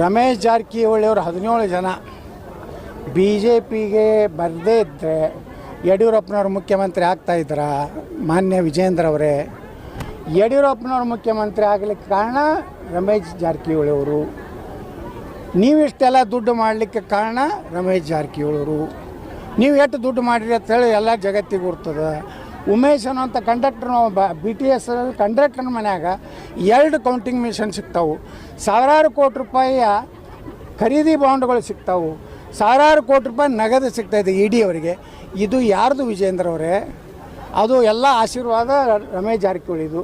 ರಮೇಶ್ ಜಾರಕಿಹೊಳಿ ಅವರು ಹದಿನೇಳು ಜನ. ಬಿ ಜೆ ಪಿಗೆ ಬರದೇ ಇದ್ದರೆ ಯಡಿಯೂರಪ್ಪನವ್ರು ಮುಖ್ಯಮಂತ್ರಿ ಆಗ್ತಾ ಇದ್ರ, ಮಾನ್ಯ ವಿಜೇಂದ್ರ ಅವರೇ. ಯಡಿಯೂರಪ್ಪನವ್ರು ಮುಖ್ಯಮಂತ್ರಿ ಆಗಲಿಕ್ಕೆ ಕಾರಣ ರಮೇಶ್ ಜಾರಕಿಹೊಳಿ ಅವರು ನೀವಿಷ್ಟೆಲ್ಲ ದುಡ್ಡು ಮಾಡಲಿಕ್ಕೆ ಕಾರಣ ರಮೇಶ್ ಜಾರಕಿಹೊಳಿ ಅವರು ನೀವು ಎಷ್ಟು ದುಡ್ಡು ಮಾಡಿರಿ ಅಂತ ಹೇಳಿ ಎಲ್ಲ ಜಗತ್ತಿಗೆ ಗುರ್ತದ. ಉಮೇಶ್ ಅನ್ನೋಂಥ ಕಂಡಕ್ಟರ್ ಬ ಬಿ ಟಿ ಎಸ್ ಕಂಡಕ್ಟರ್ ಮನ್ಯಾಗ ಎರಡು ಕೌಂಟಿಂಗ್ ಮಿಷನ್ ಸಿಗ್ತಾವೆ. ಸಾವಿರಾರು ಕೋಟಿ ರೂಪಾಯಿಯ ಖರೀದಿ ಬಾಂಡ್ಗಳು ಸಿಗ್ತಾವೆ. ಸಾವಿರಾರು ಕೋಟಿ ರೂಪಾಯಿ ನಗದು ಸಿಗ್ತಾಯಿದೆ ಇ ಡಿ ಅವರಿಗೆ. ಇದು ಯಾರ್ದು ವಿಜೇಂದ್ರ ಅವರೇ? ಅದು ಎಲ್ಲ ಆಶೀರ್ವಾದ ರಮೇಶ್ ಜಾರಕಿಹೊಳಿದು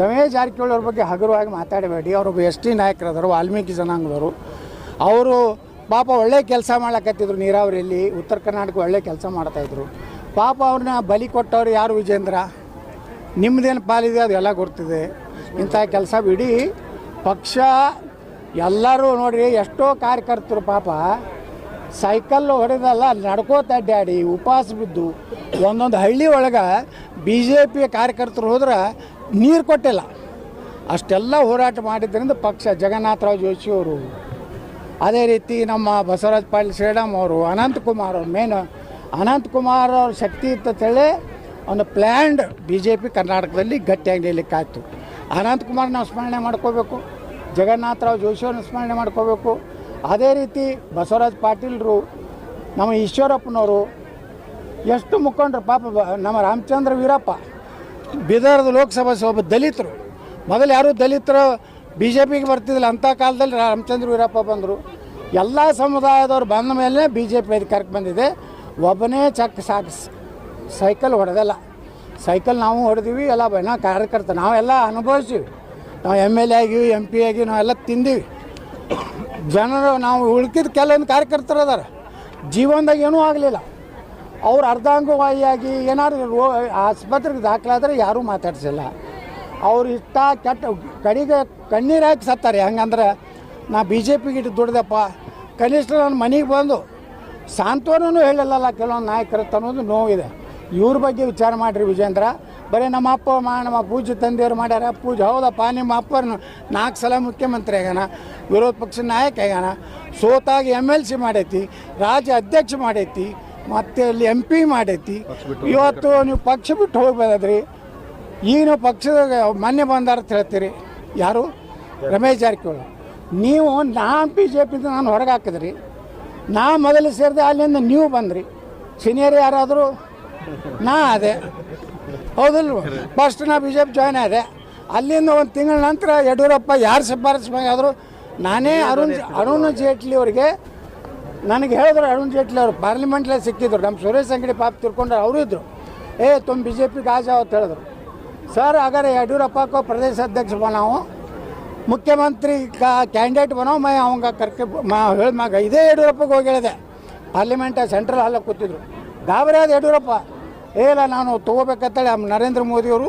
ರಮೇಶ್ ಜಾರಕಿಹೊಳಿ ಅವ್ರ ಬಗ್ಗೆ ಹಗುರವಾಗಿ ಮಾತಾಡಬೇಡಿ. ಅವರು ಎಸ್ ಟಿ ನಾಯಕರದರು, ವಾಲ್ಮೀಕಿ ಜನಾಂಗದವರು. ಅವರು ಪಾಪ ಒಳ್ಳೆ ಕೆಲಸ ಮಾಡ್ಲಕತ್ತಿದ್ರು ನೀರಾವರಿಯಲ್ಲಿ. ಉತ್ತರ ಕರ್ನಾಟಕ ಒಳ್ಳೆ ಕೆಲಸ ಮಾಡ್ತಾಯಿದ್ರು ಪಾಪ ಅವ್ರನ್ನ ಬಲಿ ಕೊಟ್ಟವ್ರು ಯಾರು ವಿಜೇಂದ್ರ? ನಿಮ್ಮದೇನು ಪಾಲಿದೆ ಅದು ಎಲ್ಲ ಗೊತ್ತಿದೆ ಇಂಥ ಕೆಲಸ ಬಿಡಿ. ಪಕ್ಷ ಎಲ್ಲರೂ ನೋಡಿರಿ, ಎಷ್ಟೋ ಕಾರ್ಯಕರ್ತರು ಪಾಪ ಸೈಕಲ್ ಹೊಡೆದಲ್ಲ ನಡ್ಕೋತ ಅಡ್ಡಾಡಿ ಉಪವಾಸ ಬಿದ್ದು ಒಂದೊಂದು ಹಳ್ಳಿ ಒಳಗೆ ಬಿ ಜೆ ಪಿ ಕಾರ್ಯಕರ್ತರು ಹೋದ್ರೆ ನೀರು ಕೊಟ್ಟಿಲ್ಲ. ಅಷ್ಟೆಲ್ಲ ಹೋರಾಟ ಮಾಡಿದ್ರಿಂದ ಪಕ್ಷ ಜಗನ್ನಾಥರಾವ್ ಜೋಶಿ ಅವರು, ಅದೇ ರೀತಿ ನಮ್ಮ ಬಸವರಾಜ ಪಾಟೀಲ್ ಶ್ರೀರಾಮ್ ಅವರು ಅನಂತಕುಮಾರ್ ಅವರು, ಮೇನ್ ಅನಂತಕುಮಾರ್ ಅವ್ರ ಶಕ್ತಿ ಇತ್ತಂತೇಳಿ ಒಂದು ಪ್ಲ್ಯಾಂಡ್ ಬಿ ಜೆ ಪಿ ಕರ್ನಾಟಕದಲ್ಲಿ ಗಟ್ಟಿಯಾಗಿ ನಿಲ್ಲಕ್ಕಾಯ್ತು ಅನಂತಕುಮಾರ್ ನಾವು ಸ್ಮರಣೆ ಮಾಡ್ಕೋಬೇಕು ಜಗನ್ನಾಥರಾವ್ ಜೋಶಿಯವ್ರನ್ನ ಸ್ಮರಣೆ ಮಾಡ್ಕೋಬೇಕು. ಅದೇ ರೀತಿ ಬಸವರಾಜ್ ಪಾಟೀಲ್ರು, ನಮ್ಮ ಈಶ್ವರಪ್ಪನವರು, ಎಷ್ಟು ಮುಖಂಡರು, ಪಾಪ ನಮ್ಮ ರಾಮಚಂದ್ರ ವೀರಪ್ಪ, ಬೀದರ್ದ ಲೋಕಸಭಾ ಒಬ್ಬ ದಲಿತರು. ಮೊದಲು ಯಾರೂ ದಲಿತರು ಬಿ ಜೆ ಪಿಗೆ ಬರ್ತಿದ್ದಿಲ್ಲ, ಅಂಥ ಕಾಲದಲ್ಲಿ ರಾಮಚಂದ್ರ ವೀರಪ್ಪ ಬಂದರು. ಎಲ್ಲ ಸಮುದಾಯದವ್ರು ಬಂದ ಮೇಲೆ ಬಿ ಜೆ ಪಿ ಅಧಿಕಾರಕ್ಕೆ ಬಂದಿದೆ. ಒಬ್ಬನೇ ಚಕ್ ಸಾಕು ಸೈಕಲ್ ಹೊಡೆದಲ್ಲ. ಸೈಕಲ್ ನಾವು ಹೊಡೆದೀವಿ, ಎಲ್ಲ ಬಣ್ಣ ಕಾರ್ಯಕರ್ತ ನಾವೆಲ್ಲ ಅನುಭವಿಸ್ತೀವಿ ನಾವು ಎಂ ಎಲ್ ಎ ಆಗಿವಿ ಎಂ ಪಿ ಆಗಿ, ನಾವೆಲ್ಲ ತಿಂದೀವಿ. ಜನರು ನಾವು ಉಳ್ಕಿದ ಕೆಲವೊಂದು ಕಾರ್ಯಕರ್ತರು ಅದಾರ ಜೀವನದಾಗ ಏನೂ ಆಗಲಿಲ್ಲ. ಅವ್ರು ಅರ್ಧಾಂಗವಾಯಿಯಾಗಿ ಏನಾದ್ರು ರೋ ಆಸ್ಪತ್ರೆಗೆ ದಾಖಲಾದ್ರೆ ಯಾರೂ ಮಾತಾಡಿಸಿಲ್ಲ. ಅವ್ರು ಇಷ್ಟ ಕೆಟ್ಟ ಕಡೆಗೆ ಕಣ್ಣೀರು ಹಾಕಿ ಸತ್ತಾರೆ. ಹಂಗಂದ್ರೆ ನಾ ಬಿ ಜೆ ಪಿಗೆ ಇಟ್ಟು ದುಡ್ದಪ್ಪ. ಕನಿಷ್ಠ ನನ್ನ ಮನೆಗೆ ಬಂದು ಸಾಂತ್ವನೂ ಹೇಳಿಲ್ಲಲ್ಲ ಕೆಲವೊಂದು ನಾಯಕರು ಅನ್ನೋದು ನೋವಿದೆ. ಇವ್ರ ಬಗ್ಗೆ ವಿಚಾರ ಮಾಡಿರಿ ವಿಜೇಂದ್ರ. ಬರೀ ನಮ್ಮ ಅಪ್ಪ ಮಾ ನಮ್ಮ ಪೂಜೆ ತಂದೆಯವ್ರು ಮಾಡ್ಯಾರ. ಪೂಜೆ ಹೌದಪ್ಪ ನಿಮ್ಮ ಅಪ್ಪನ ನಾಲ್ಕು ಸಲ ಮುಖ್ಯಮಂತ್ರಿ ಆಗ್ಯಾನ ವಿರೋಧ ಪಕ್ಷದ ನಾಯಕ ಆಗ್ಯಾನ. ಸೋತಾಗಿ ಎಂ ಎಲ್ ಸಿ ಮಾಡೈತಿ ರಾಜ್ಯ ಅಧ್ಯಕ್ಷ ಮಾಡೈತಿ ಮತ್ತೆ ಅಲ್ಲಿ ಎಂ ಪಿ ಮಾಡೈತಿ. ಇವತ್ತು ನೀವು ಪಕ್ಷ ಬಿಟ್ಟು ಹೋಗ್ಬೋದ್ರಿ ಈಗ ಪಕ್ಷದ ಮಾನ್ಯ ಮೊನ್ನೆ ಬಂದಾರ ಅಂತ ಹೇಳ್ತೀರಿ. ಯಾರು? ರಮೇಶ್ ಜಾರಕಿಹೊಳಿ. ನೀವು ನಾನು ಬಿ ಜೆ ಪಿಯಿಂದ ನಾನು ಹೊರಗೆ ಹಾಕಿದ್ರಿ. ನಾ ಮೊದಲು ಸೇರಿದೆ ಅಲ್ಲಿಂದ ನೀವು ಬಂದ್ರಿ. ಸೀನಿಯರ್ ಯಾರಾದರೂ? ನಾ ಅದೇ. ಹೌದಲ್ವ ಫಸ್ಟ್ ನಾ ಬಿ ಜೆ ಪಿ ಜಾಯ್ನ್ ಆದೆ. ಅಲ್ಲಿಂದ ಒಂದು ತಿಂಗಳ ನಂತರ ಯಡಿಯೂರಪ್ಪ ಯಾರು ಶಿಫಾರಸು ಮಾಡಿದ್ರು ನಾನೇ ಅರುಣ್ ಅರುಣ್ ಜೇಟ್ಲಿ ಅವರಿಗೆ ನನಗೆ ಹೇಳಿದ್ರು ಅರುಣ್ ಜೇಟ್ಲಿ ಅವರು ಪಾರ್ಲಿಮೆಂಟ್ಲೇ ಸಿಕ್ಕಿದ್ರು. ನಮ್ಮ ಸುರೇಶ್ ಅಂಗಡಿ ಪಾಪ ತಿರ್ಕೊಂಡ್ರೆ ಅವರು ಇದ್ದರು ಏ ತುಂಬ ಬಿ ಜೆ ಪಿ ಅವತ್ತು ಹೇಳಿದ್ರು. ಸರ್, ಹಾಗಾದ್ರೆ ಯಡಿಯೂರಪ್ಪಕ್ಕೋ ಪ್ರದೇಶ ಅಧ್ಯಕ್ಷ ನಾವು. ಮುಖ್ಯಮಂತ್ರಿ ಕಾ ಕ್ಯಾಂಡಿಡೇಟ್ ಬನೋ ಮೈ ಅವಂಗೆ ಕರ್ಕೆ ಮಾ ಹೇಳಿದ್ಮಾಗ ಇದೇ ಯಡಿಯೂರಪ್ಪಗೆ ಹೋಗಿ ಹೇಳಿದೆ. ಪಾರ್ಲಿಮೆಂಟ್ ಸೆಂಟ್ರಲ್ ಹಾಲಲ್ಲಿ ಕೂತಿದ್ರು. ಗಾಬರಿ ಆದ ಯಡಿಯೂರಪ್ಪ ಇಲ್ಲ, ನಾನು ತೊಗೋಬೇಕಂತೇಳಿ ನರೇಂದ್ರ ಮೋದಿಯವರು,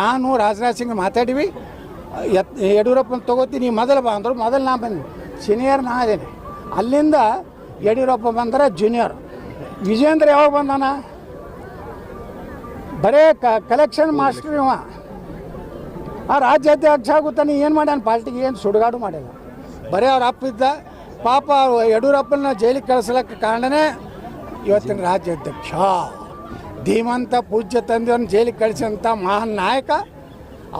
ನಾನು ರಾಜನಾಥ್ ಸಿಂಗ್ ಮಾತಾಡಿವಿ. ಎತ್ ಯಡಿಯೂರಪ್ಪನ ತೊಗೋತೀನಿ ಮೊದಲು ಬಾ ಅಂದರು, ಮೊದಲು ನಾ ಬಂದೆ ಸೀನಿಯರ್ ನಾ ಇದ್ದೀನಿ ಅಲ್ಲಿಂದ ಯಡಿಯೂರಪ್ಪ ಬಂದರೆ ಜೂನಿಯರ್. ವಿಜೇಂದ್ರ ಯಾವಾಗ ಬಂದಾನ? ಬರೇ ಕಲೆಕ್ಷನ್ ಮಾಸ್ಟ್ರಿ ಇವ. ಆ ರಾಜ್ಯಾಧ್ಯಕ್ಷ ಆಗುತ್ತಾನೆ ಏನು ಮಾಡ್ಯಾನ? ಪಾರ್ಟಿಗೆ ಏನು ಸುಡುಗಾಡು ಮಾಡ್ಯಾನ? ಬರೀ ಅವ್ರ ಅಪ್ಪ ಇದ್ದ, ಪಾಪ ಯಡಿಯೂರಪ್ಪನ ಜೈಲಿಗೆ ಕಳಿಸ್ಲಕ್ಕೆ ಕಾರಣನೇ ಇವತ್ತಿನ ರಾಜ್ಯಾಧ್ಯಕ್ಷ. ಧೀಮಂತ ಪೂಜ್ಯ ತಂದೆಯವ್ರನ್ನ ಜೈಲಿಗೆ ಕಳಿಸಿದಂಥ ಮಹಾನ್ ನಾಯಕ,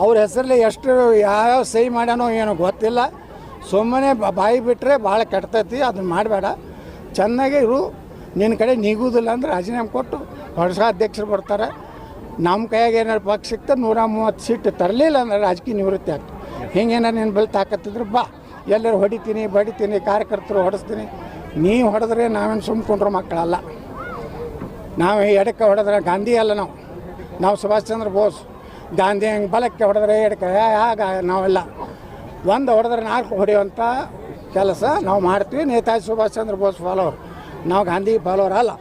ಅವ್ರ ಹೆಸರಲ್ಲಿ ಎಷ್ಟು ಯಾವ್ಯಾವ ಸಹಿ ಮಾಡ್ಯಾನೋ ಏನೋ ಗೊತ್ತಿಲ್ಲ. ಸುಮ್ಮನೆ ಬಾಯಿ ಬಿಟ್ಟರೆ ಭಾಳ ಕೆಡ್ತೈತಿ ಅದನ್ನ ಮಾಡಬೇಡ. ಚೆನ್ನಾಗಿ ಇರು ನಿನ್ನ ಕಡೆ ನೀಗುವುದಿಲ್ಲ ಅಂದ್ರೆ ರಾಜೀನಾಮೆ ಕೊಟ್ಟು ಹೊಸ ಅಧ್ಯಕ್ಷರು ಬರ್ತಾರೆ. ನಮ್ಮ ಕೈಯಾಗ ಏನಾರು ಪಕ್ಷ ಸಿಕ್ತ ನೂರ ಮೂವತ್ತು ಸೀಟ್ ತರಲಿಲ್ಲ ಅಂದ್ರೆ ರಾಜಕೀಯ ನಿವೃತ್ತಿ ಆಯ್ತು ಹಿಂಗೆ ಏನಾರು ನಿನ್ನ ಬಲ್ ತಾಕತ್ತಿದ್ರೆ ಬಾ, ಎಲ್ಲರೂ ಹೊಡಿತೀನಿ, ಬಡಿತೀನಿ, ಕಾರ್ಯಕರ್ತರು ಹೊಡೆಸ್ತೀನಿ. ನೀವು ಹೊಡೆದ್ರೆ ನಾವೇನು ಸುಮ್ಕೊಂಡ್ರು ಮಕ್ಕಳಲ್ಲ. ನಾವು ಎಡಕ್ಕೆ ಹೊಡೆದ್ರೆ ಗಾಂಧಿ ಅಲ್ಲ ನಾವು. ನಾವು ಸುಭಾಷ್ ಚಂದ್ರ ಬೋಸ್. ಗಾಂಧಿ ಹಂಗೆ ಬಲಕ್ಕೆ ಹೊಡೆದ್ರೆ ಎಡಕ್ಕೆ ಆಗ ನಾವೆಲ್ಲ. ಒಂದು ಹೊಡೆದ್ರೆ ನಾಲ್ಕು ಹೊಡೆಯುವಂಥ ಕೆಲಸ ನಾವು ಮಾಡ್ತೀವಿ. ನೇತಾಜಿ ಸುಭಾಷ್ ಚಂದ್ರ ಬೋಸ್ ಫಾಲೋವರ್ ನಾವು ಗಾಂಧಿ ಫಾಲೋವರ್ ಅಲ್ಲ.